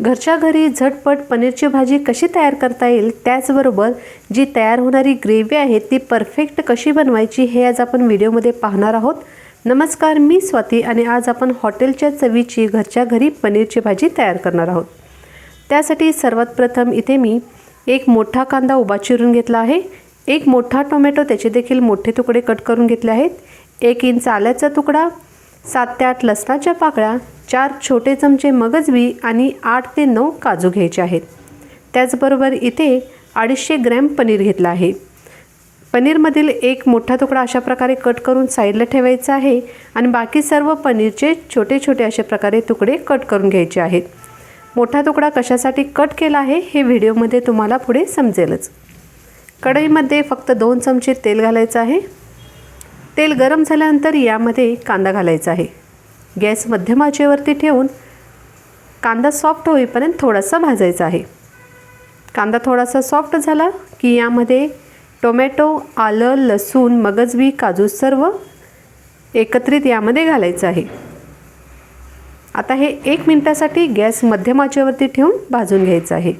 घरच्या घरी झटपट पनीरची भाजी कशी तयार करता येईल त्याचबरोबर जी तयार होणारी ग्रेव्ही आहे ती परफेक्ट कशी बनवायची हे आज आपण व्हिडिओमध्ये पाहणार आहोत. नमस्कार मी स्वाती आणि आज आपण हॉटेलच्या चवीची घरच्या घरी पनीरची भाजी तयार करणार आहोत. त्यासाठी सर्वात प्रथम इथे मी एक मोठा कांदा उभा चिरून घेतला आहे. एक मोठा टोमॅटो त्याचे देखील मोठे तुकडे कट करून घेतले आहेत. एक इंच आल्याचा तुकडा सात ते आठ लसणाच्या पाकळ्या चार छोटे चमचे मगजबी आणि आठ ते नऊ काजू घ्यायचे आहेत. त्याचबरोबर इथे अडीचशे ग्रॅम पनीर घेतलं आहे. पनीरमधील एक मोठा तुकडा अशा प्रकारे कट करून साईडला ठेवायचा आहे आणि बाकी सर्व पनीरचे छोटे छोटे अशा प्रकारे तुकडे कट करून घ्यायचे आहेत. मोठा तुकडा कशासाठी कट केला आहे हे व्हिडिओमध्ये तुम्हाला पुढे समजेलच. कढईमध्ये फक्त दोन चमचे तेल घालायचं आहे. तेल गरम झाल्यानंतर यामध्ये कांदा घालायचा आहे. गॅस मध्यम आचेवरती ठेवून कांदा सॉफ्ट होईपर्यंत थोडासा भाजायचा आहे. कांदा थोडासा सॉफ्ट झाला की यामध्ये टोमॅटो आलं लसूण मगजबी काजू सर्व एकत्रित यामध्ये घालायचं आहे. आता हे एक मिनटासाठी गॅस मध्यम आचेवरती ठेवून भाजून घ्यायचं आहे.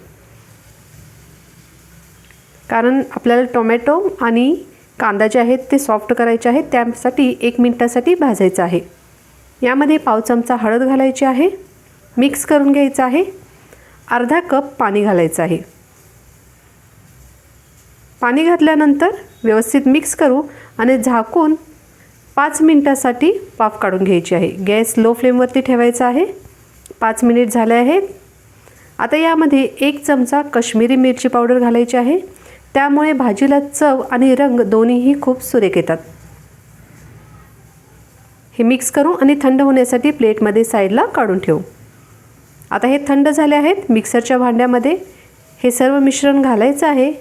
कारण आपल्याला टोमॅटो आणि कांदा जे आहेत ते सॉफ्ट करायचे आहेत. त्यासाठी एक मिनटासाठी भाजायचं आहे. यामध्ये पाव चमचा हळद घालायची आहे. मिक्स करून घ्यायचं आहे. अर्धा कप पाणी घालायचं आहे. पाणी घातल्यानंतर व्यवस्थित मिक्स करू आणि झाकून पाच मिनटासाठी वाफ काढून घ्यायची आहे. गॅस लो फ्लेमवरती ठेवायचा आहे. पाच मिनिट झाले आहेत. आता यामध्ये एक चमचा कश्मीरी मिरची पावडर घालायची आहे. त्यामुळे भाजीला चव आणि रंग दोन्हीही खूप सुरेख येतात. हे मिक्स करू आणि थंड होण्यासाठी प्लेटमध्ये साईडला काढून ठेवू. आता हे थंड झाले आहेत मिक्सरच्या भांड्यामध्ये. हे सर्व मिश्रण घालायचं आहे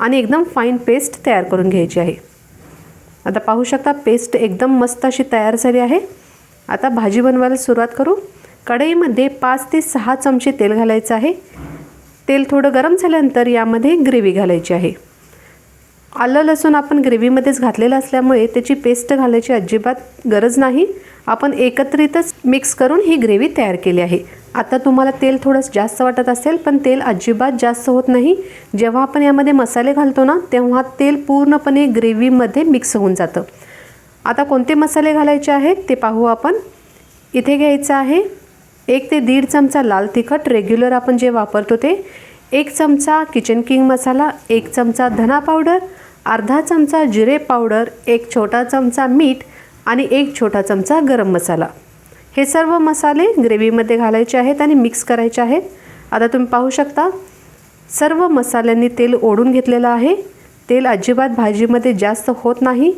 आणि एकदम फाईन पेस्ट तयार करून घ्यायची आहे. आता पाहू शकता पेस्ट एकदम मस्त अशी तयार झाली आहे. आता भाजी बनवायला सुरुवात करू. कढईमध्ये पाच ते सहा चमचे तेल घालायचं आहे. तेल थोडं गरम झाल्यानंतर यामध्ये ग्रेव्ही घालायची आहे. आलं लसूण आपण ग्रेव्हीमध्येच घातलेलं असल्यामुळे त्याची पेस्ट घालायची अजिबात गरज नाही. आपण एकत्रितच मिक्स करून ही ग्रेव्ही तयार केली आहे. आता तुम्हाला तेल थोडंसं जास्त वाटत असेल पण तेल अजिबात जास्त होत नाही. जेव्हा आपण यामध्ये मसाले घालतो ना तेव्हा तेल पूर्णपणे ग्रेव्हीमध्ये मिक्स होऊन जातं. आता कोणते मसाले घालायचे आहेत ते पाहू आपण. इथे घ्यायचं आहे एक ते दीड चमचा लाल तिखट रेग्युलर आपण जे वापरतो ते. एक चमचा किचन किंग मसाला एक चमचा धना पावडर अर्धा चमचा जिरे पावडर एक छोटा चमचा मीठ आणि एक छोटा चमचा गरम मसाला हे सर्व मसाले ग्रेव्हीमध्ये घालायचे आहेत आणि मिक्स करायचे आहेत. आता तुम्ही पाहू शकता सर्व मसाल्यांनी तेल ओढून घेतलेलं आहे. तेल अजिबात भाजीमध्ये जास्त होत नाही.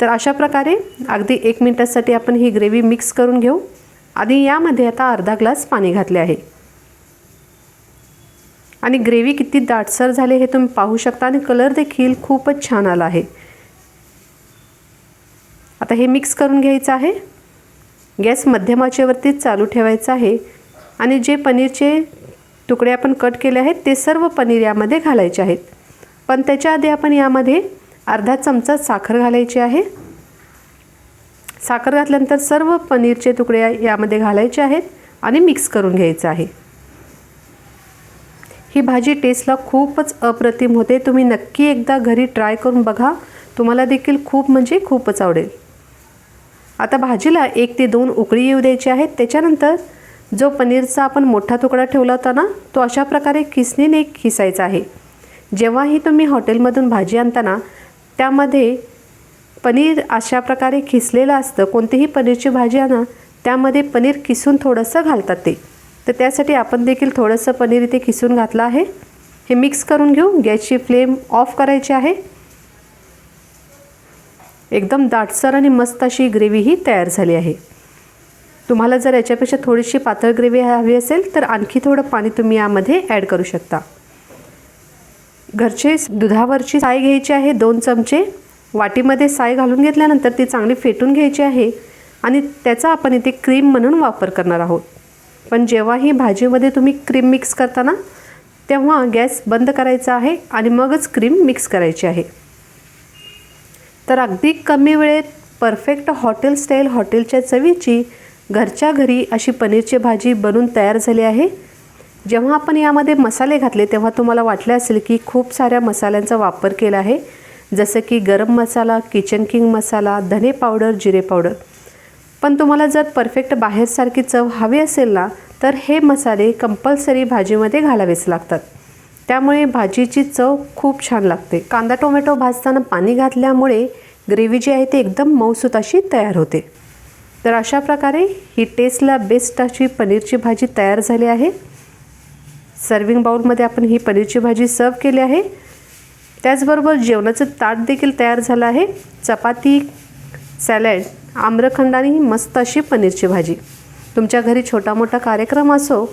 तर अशा प्रकारे अगदी एक मिनटासाठी आपण ही ग्रेव्ही मिक्स करून घेऊ. आणि यामध्ये आता अर्धा ग्लास पाणी घातले आहे. आणि ग्रेव्ही किती दाटसर झाले हे तुम्ही पाहू शकता आणि कलर देखील खूपच छान आला आहे. आता हे मिक्स करून घ्यायचं आहे. गॅस मध्यमाचेवरतीच चालू ठेवायचं आहे. आणि जे पनीरचे तुकडे आपण कट केले आहेत ते सर्व पनीर यामध्ये घालायचे आहेत. पण त्याच्या आधी आपण यामध्ये अर्धा चमचा साखर घालायची आहे. साखर घातल्यानंतर सर्व पनीरचे तुकडे यामध्ये घालायचे आहेत आणि मिक्स करून घ्यायचं आहे. ही भाजी टेस्टला खूपच अप्रतिम होते. तुम्ही नक्की एकदा घरी ट्राय करून बघा. तुम्हाला देखील खूप म्हणजे खूपच आवडेल. आता भाजीला एक ते दोन उकळी येऊ द्यायची आहेत. त्याच्यानंतर जो पनीरचा आपण मोठा तुकडा ठेवला होता ना तो अशा प्रकारे खिसणीने खिसायचा आहे. जेव्हाही तुम्ही हॉटेलमधून भाजी आणताना त्यामध्ये पनीर अशा प्रकारे खिसलेलं असतं कोणतीही पनीरची भाजी आणा त्यामध्ये पनीर किसून थोडंसं घालतात ते. तर त्यासाठी आपण देखील थोडंसं पनीर इथे किसून घातलं आहे. हे मिक्स करून घेऊ. गॅसची फ्लेम ऑफ करायची आहे. एकदम दाटसर आणि मस्त अशी ग्रेव्ही ही तयार झाली आहे. तुम्हाला जर याच्यापेक्षा थोडीशी पातळ ग्रेव्ही हवी असेल तर आणखी थोडं पाणी तुम्ही यामध्ये ॲड करू शकता. घरचे दुधावरची साय घ्यायची आहे दोन चमचे. वाटीमध्ये साय घालून घेतल्यानंतर ती चांगली फेटून घ्यायची आहे आणि त्याचा आपण इथे क्रीम म्हणून वापर करणार आहोत. पण जेव्हाही भाजीमध्ये तुम्ही क्रीम मिक्स करताना तेव्हा गॅस बंद करायचा आहे आणि मगच क्रीम मिक्स करायची आहे. तर अगदी कमी वेळेत परफेक्ट हॉटेल स्टाईल हॉटेलच्या चवीची घरच्या घरी अशी पनीरची भाजी बनून तयार झाली आहे. जेव्हा आपण यामध्ये मसाले घातले तेव्हा तुम्हाला वाटले असेल की खूप साऱ्या मसाल्यांचा वापर केला आहे. जसं की गरम मसाला किचन किंग मसाला धने पावडर जिरे पावडर पण तुम्हाला जर परफेक्ट बाहेरसारखी चव हवी असेल ना तर हे मसाले कंपल्सरी भाजीमध्ये घालावेच लागतात. त्यामुळे भाजीची चव खूप छान लागते. कांदा टोमॅटो भाजताना पाणी घातल्यामुळे ग्रेव्ही जी आहे ती एकदम मऊसूत अशी तयार होते. तर अशा प्रकारे ही टेस्टला बेस्ट अशी पनीरची भाजी तयार झाली आहे. सर्विंग बाउलमध्ये आपण ही पनीरची भाजी सर्व केली आहे. त्याचबरोबर जेवणाचं ताट देखील तयार झालं आहे. चपाती सॅलड आम्रखंड आणि ही मस्त अशी पनीरची भाजी. तुमच्या घरी छोटा मोठा कार्यक्रम असो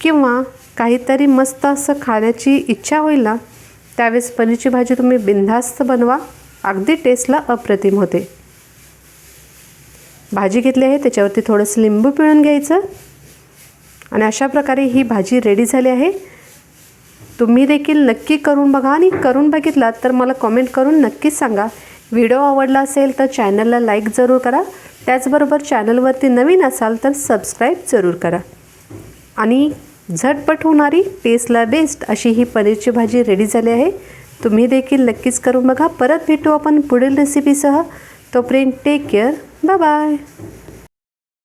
किंवा काहीतरी मस्त असं खाण्याची इच्छा होईल ना त्यावेळेस पनीरची भाजी तुम्ही बिनधास्त बनवा. अगदी टेस्टला अप्रतिम होते. भाजी घेतली आहे त्याच्यावरती थोडंसं लिंबू पिळून घ्यायचं. आणि अशा प्रकारे ही भाजी रेडी झाली आहे. तुम्ही देखील नक्की करून बघा आणि करून बघितलात तर मला कॉमेंट करून नक्कीच सांगा. व्हिडिओ आवडला असेल तर चॅनलला लाईक जरूर करा. त्याचबरोबर चॅनलवरती नवीन असाल तर सबस्क्राईब जरूर करा. आणि झटपट होणारी टेस्टला बेस्ट अशी ही पनीरची भाजी रेडी झाली आहे. तुम्ही देखील नक्कीच करून बघा. परत भेटू आपण पुढील रेसिपीसह तोपर्यंत टेक केअर बाय बाय